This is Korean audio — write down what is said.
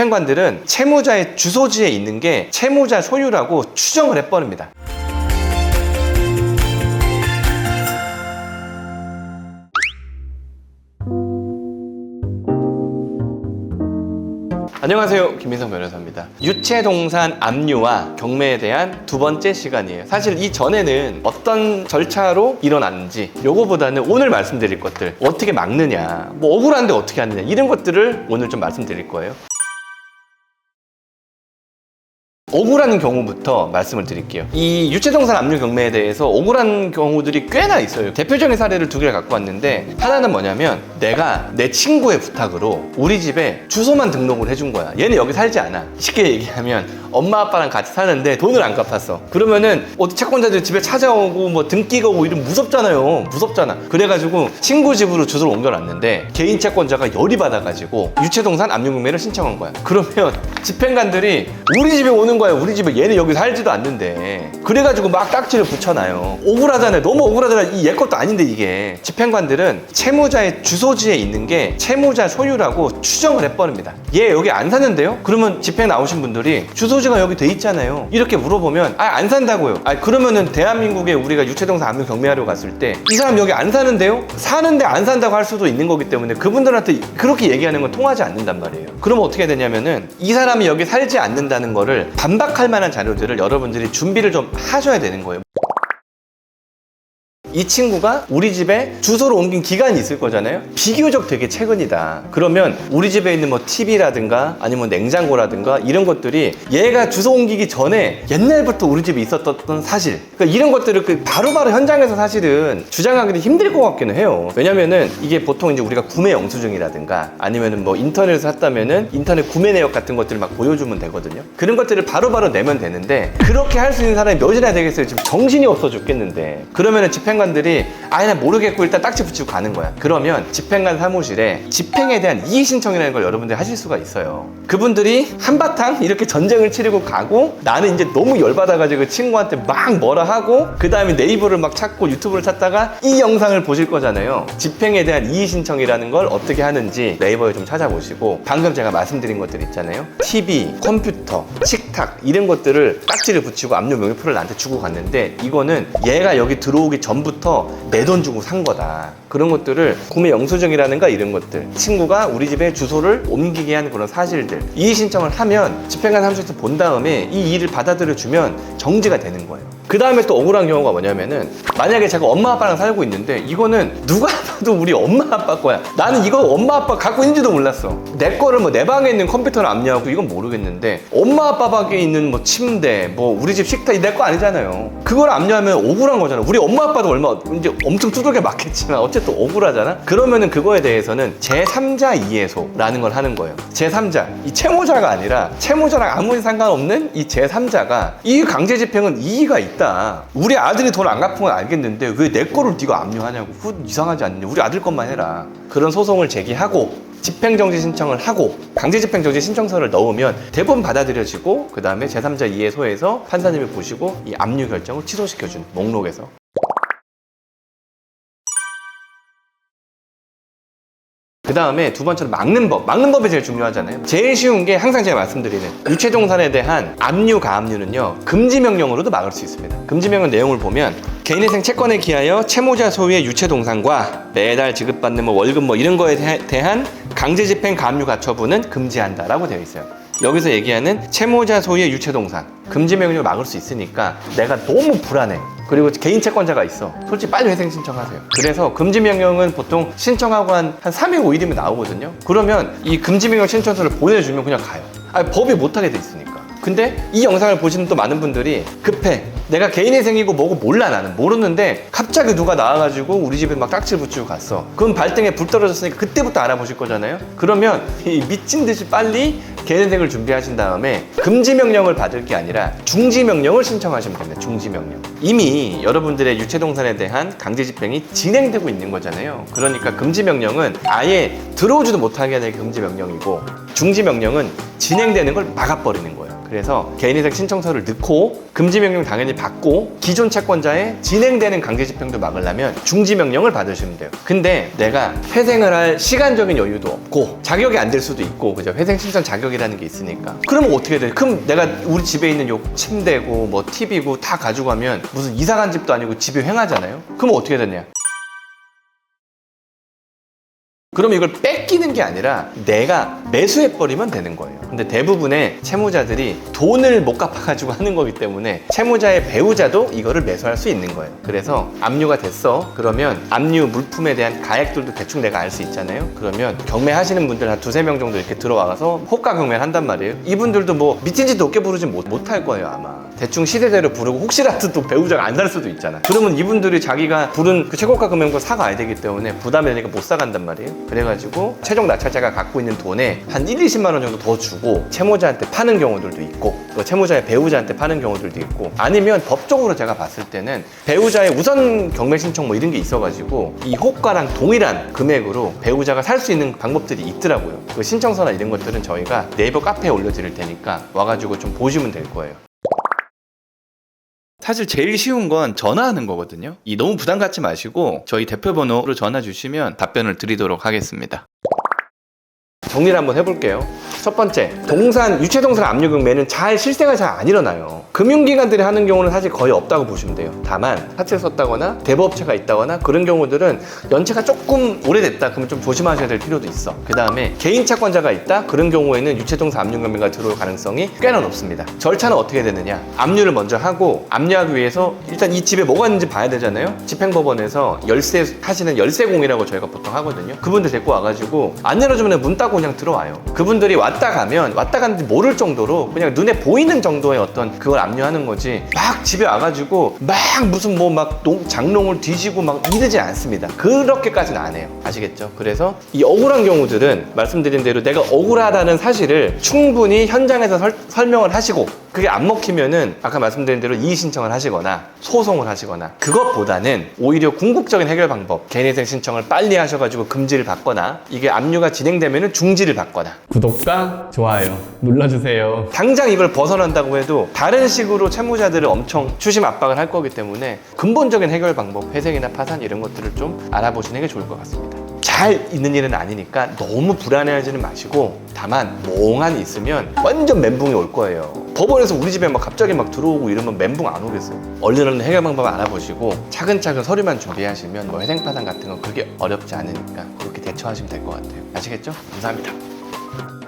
집행관들은 채무자의 주소지에 있는 게 채무자 소유라고 추정을 해버립니다. 안녕하세요. 김민성 변호사입니다. 유체동산 압류와 경매에 대한 두 번째 시간이에요. 사실 이 전에는 어떤 절차로 일어났는지 요거보다는 오늘 말씀드릴 것들 어떻게 막느냐, 뭐 억울한데 어떻게 하느냐 이런 것들을 오늘 좀 말씀드릴 거예요. 억울한 경우부터 말씀을 드릴게요. 이 유체동산 압류 경매에 대해서 억울한 경우들이 꽤나 있어요. 대표적인 사례를 두 개를 갖고 왔는데 하나는 뭐냐면 내가 내 친구의 부탁으로 우리 집에 주소만 등록을 해준 거야. 얘는 여기 살지 않아. 쉽게 얘기하면 엄마 아빠랑 같이 사는데 돈을 안 갚았어. 그러면은 어디 채권자들 집에 찾아오고 뭐 등기가 오고 이러면 무섭잖아요. 무섭잖아. 그래가지고 친구 집으로 주소를 옮겨놨는데 개인 채권자가 열이 받아가지고 유체동산 압류 경매를 신청한 거야. 그러면 집행관들이 우리 집에 오는 거야. 우리 집에 얘는 여기 살지도 않는데. 그래가지고 막 딱지를 붙여놔요. 억울하잖아요. 너무 억울하잖아. 이얘 것도 아닌데 이게. 집행관들은 채무자의 주소지에 있는 게 채무자 소유라고 추정을 해버립니다. 얘 여기 안 사는데요? 그러면 집행 나오신 분들이 주소지가 여기 돼 있잖아요. 이렇게 물어보면 아 안 산다고요. 아 그러면은 대한민국에 우리가 유체동산 압류 경매하러 갔을 때 이 사람 여기 안 사는데요? 사는데 안 산다고 할 수도 있는 거기 때문에 그분들한테 그렇게 얘기하는 건 통하지 않는단 말이에요. 그러면 어떻게 되냐면은 이 사람이 여기 살지 않는다는 거를 반 박할 만한 자료들을 여러분들이 준비를 좀 하셔야 되는 거예요. 이 친구가 우리 집에 주소를 옮긴 기간이 있을 거잖아요. 비교적 되게 최근이다. 그러면 우리 집에 있는 뭐 TV라든가 아니면 냉장고라든가 이런 것들이 얘가 주소 옮기기 전에 옛날부터 우리 집에 있었던 사실. 그러니까 이런 것들을 그 바로바로 현장에서 사실은 주장하기는 힘들 것 같기는 해요. 왜냐면은 이게 보통 이제 우리가 구매 영수증이라든가 아니면은 뭐 인터넷에서 샀다면은 인터넷 구매 내역 같은 것들을 막 보여주면 되거든요. 그런 것들을 바로바로 내면 되는데 그렇게 할 수 있는 사람이 몇이나 되겠어요. 지금 정신이 없어 죽겠는데. 그러면은 집행 관들이 아예 나 모르겠고 일단 딱지 붙이고 가는 거야. 그러면 집행관 사무실에 집행에 대한 이의 신청이라는 걸 여러분들이 하실 수가 있어요. 그분들이 한바탕 이렇게 전쟁을 치르고 가고 나는 이제 너무 열받아가지고 친구한테 막 뭐라 하고 그 다음에 네이버를 막 찾고 유튜브를 찾다가 이 영상을 보실 거잖아요. 집행에 대한 이의 신청이라는 걸 어떻게 하는지 네이버에 좀 찾아보시고 방금 제가 말씀드린 것들 있잖아요. TV, 컴퓨터, 식탁 이런 것들을 딱지를 붙이고 압류 명의표를 나한테 주고 갔는데 이거는 얘가 여기 들어오기 전부 터내돈 주고 산 거다. 그런 것들을 구매 영수증이라든가 이런 것들 친구가 우리 집에 주소를 옮기게 하는 그런 사실들 이의 신청을 하면 집행관 사무실에서 본 다음에 이 일을 받아들여 주면 정지가 되는 거예요. 그 다음에 또 억울한 경우가 뭐냐면은 만약에 제가 엄마 아빠랑 살고 있는데 이거는 누가 봐도 우리 엄마 아빠 거야. 나는 이거 엄마 아빠 갖고 있는지도 몰랐어. 내 거를 뭐 내 방에 있는 컴퓨터를 압류하고 이건 모르겠는데 엄마 아빠 방에 있는 뭐 침대 뭐 우리 집 식탁 이내거 아니잖아요. 그걸 압류하면 억울한 거잖아. 우리 엄마 아빠도 얼마 이제 엄청 두들겨 맞겠지만 어쨌든 억울하잖아. 그러면은 그거에 대해서는 제3자 이해소라는 걸 하는 거예요. 제3자 이 채무자가 아니라 채무자랑 아무 상관없는 이 제3자가 이 강제 집행은 이의가 있다. 우리 아들이 돈 안 갚은 건 알겠는데 왜 내 거를 네가 압류하냐고. 그거 이상하지 않느냐. 우리 아들 것만 해라. 그런 소송을 제기하고 집행정지 신청을 하고 강제집행정지 신청서를 넣으면 대부분 받아들여지고 그 다음에 제3자 이해소에서 판사님이 보시고 이 압류 결정을 취소시켜준 목록에서 그 다음에 두 번째로 막는 법. 막는 법이 제일 중요하잖아요. 제일 쉬운 게 항상 제가 말씀드리는 유체동산에 대한 압류, 가압류는요, 금지명령으로도 막을 수 있습니다. 금지명령 내용을 보면 개인회생 채권에 기하여 채무자 소유의 유체동산과 매달 지급받는 뭐 월급 뭐 이런 거에 대- 대한 강제집행 가압류 가처분은 금지한다라고 되어 있어요. 여기서 얘기하는 채무자 소유의 유체동산 금지명령을 막을 수 있으니까 내가 너무 불안해. 그리고 개인 채권자가 있어. 솔직히 빨리 회생 신청하세요. 그래서 금지 명령은 보통 신청하고 한, 한 3일, 5일이면 나오거든요. 그러면 이 금지 명령 신청서를 보내주면 그냥 가요. 아니, 법이 못하게 돼 있으니까. 근데 이 영상을 보시는 또 많은 분들이 급해. 내가 개인회생이고 뭐고 몰라 나는 모르는데 갑자기 누가 나와가지고 우리 집에 막 딱지를 붙이고 갔어. 그럼 발등에 불 떨어졌으니까 그때부터 알아보실 거잖아요. 그러면 이 미친 듯이 빨리 개인회생을 준비하신 다음에 금지 명령을 받을 게 아니라 중지 명령을 신청하시면 됩니다. 중지 명령. 이미 여러분들의 유체동산에 대한 강제 집행이 진행되고 있는 거잖아요. 그러니까 금지 명령은 아예 들어오지도 못하게 하는 게 금지 명령이고 중지 명령은 진행되는 걸 막아버리는 거예요. 그래서 개인회생 신청서를 넣고 금지 명령 당연히 받고 기존 채권자의 진행되는 강제 집행도 막으려면 중지 명령을 받으시면 돼요. 근데 내가 회생을 할 시간적인 여유도 없고 자격이 안 될 수도 있고 그죠? 회생 신청 자격이라는 게 있으니까. 그러면 어떻게 돼? 그럼 내가 우리 집에 있는 요 침대고 뭐 TV고 다 가져가면 무슨 이사 간 집도 아니고 집이 횡하잖아요. 그럼 어떻게 되냐? 그럼 이걸 뺏기는 게 아니라 내가 매수해버리면 되는 거예요. 근데 대부분의 채무자들이 돈을 못 갚아가지고 하는 거기 때문에 채무자의 배우자도 이거를 매수할 수 있는 거예요. 그래서 압류가 됐어. 그러면 압류 물품에 대한 가액들도 대충 내가 알 수 있잖아요. 그러면 경매하시는 분들 한 두세 명 정도 이렇게 들어와서 호가 경매를 한단 말이에요. 이분들도 뭐 미친 짓 높게 부르진 못, 못할 거예요, 아마. 대충 시대대로 부르고 혹시라도 또 배우자가 안 살 수도 있잖아. 그러면 이분들이 자기가 부른 그 최고가 금액을 사가야 되기 때문에 부담이 되니까 못 사간단 말이에요. 그래가지고 최종 낙찰자가 갖고 있는 돈에 한 1, 20만 원 정도 더 주고 채무자한테 파는 경우들도 있고 또 채무자의 배우자한테 파는 경우들도 있고 아니면 법적으로 제가 봤을 때는 배우자의 우선 경매 신청 뭐 이런 게 있어가지고 이 호가랑 동일한 금액으로 배우자가 살 수 있는 방법들이 있더라고요. 그 신청서나 이런 것들은 저희가 네이버 카페에 올려드릴 테니까 와가지고 좀 보시면 될 거예요. 사실 제일 쉬운 건 전화하는 거거든요. 이 너무 부담 갖지 마시고 저희 대표 번호로 전화 주시면 답변을 드리도록 하겠습니다. 정리를 한번 해볼게요. 첫 번째, 동산, 유체동산 압류 경매는 잘 실세가 잘 안 일어나요. 금융기관들이 하는 경우는 사실 거의 없다고 보시면 돼요. 다만 사채 썼다거나 대부업체가 있다거나 그런 경우들은 연체가 조금 오래됐다 그러면 좀 조심하셔야 될 필요도 있어. 그 다음에 개인 채권자가 있다 그런 경우에는 유체동산 압류 경매가 들어올 가능성이 꽤나 높습니다. 절차는 어떻게 되느냐? 압류를 먼저 하고 압류하기 위해서 일단 이 집에 뭐가 있는지 봐야 되잖아요. 집행법원에서 열쇠 하시는 열쇠공이라고 저희가 보통 하거든요. 그분들 데리고 와가지고 안 열어주면 문 닫고 그냥 들어와요. 그분들이 왔다 가면 왔다 갔는지 모를 정도로 그냥 눈에 보이는 정도의 어떤 그걸 압류하는 거지 막 집에 와가지고 막 무슨 뭐 막 장롱을 뒤지고 막 이러지 않습니다. 그렇게까지는 안 해요. 아시겠죠? 그래서 이 억울한 경우들은 말씀드린 대로 내가 억울하다는 사실을 충분히 현장에서 설, 설명을 하시고 그게 안 먹히면은 아까 말씀드린 대로 이의 신청을 하시거나 소송을 하시거나 그것보다는 오히려 궁극적인 해결 방법 개인회생 신청을 빨리 하셔가지고 금지를 받거나 이게 압류가 진행되면은 중 지를 받거나 구독과 좋아요 눌러주세요. 당장 이걸 벗어난다고 해도 다른 식으로 채무자들을 엄청 추심 압박을 할 거기 때문에 근본적인 해결 방법 회생이나 파산 이런 것들을 좀 알아보시는 게 좋을 것 같습니다. 잘 있는 일은 아니니까 너무 불안해하지는 마시고 다만 멍하니 있으면 완전 멘붕이 올 거예요. 법원에서 우리 집에 막 갑자기 막 들어오고 이러면 멘붕 안 오겠어요. 얼른 얼른 해결 방법 알아보시고 차근차근 서류만 준비하시면 뭐 회생 파산 같은 건 그렇게 어렵지 않으니까 그렇게 대처하시면 될 것 같아요. 아시겠죠? 감사합니다.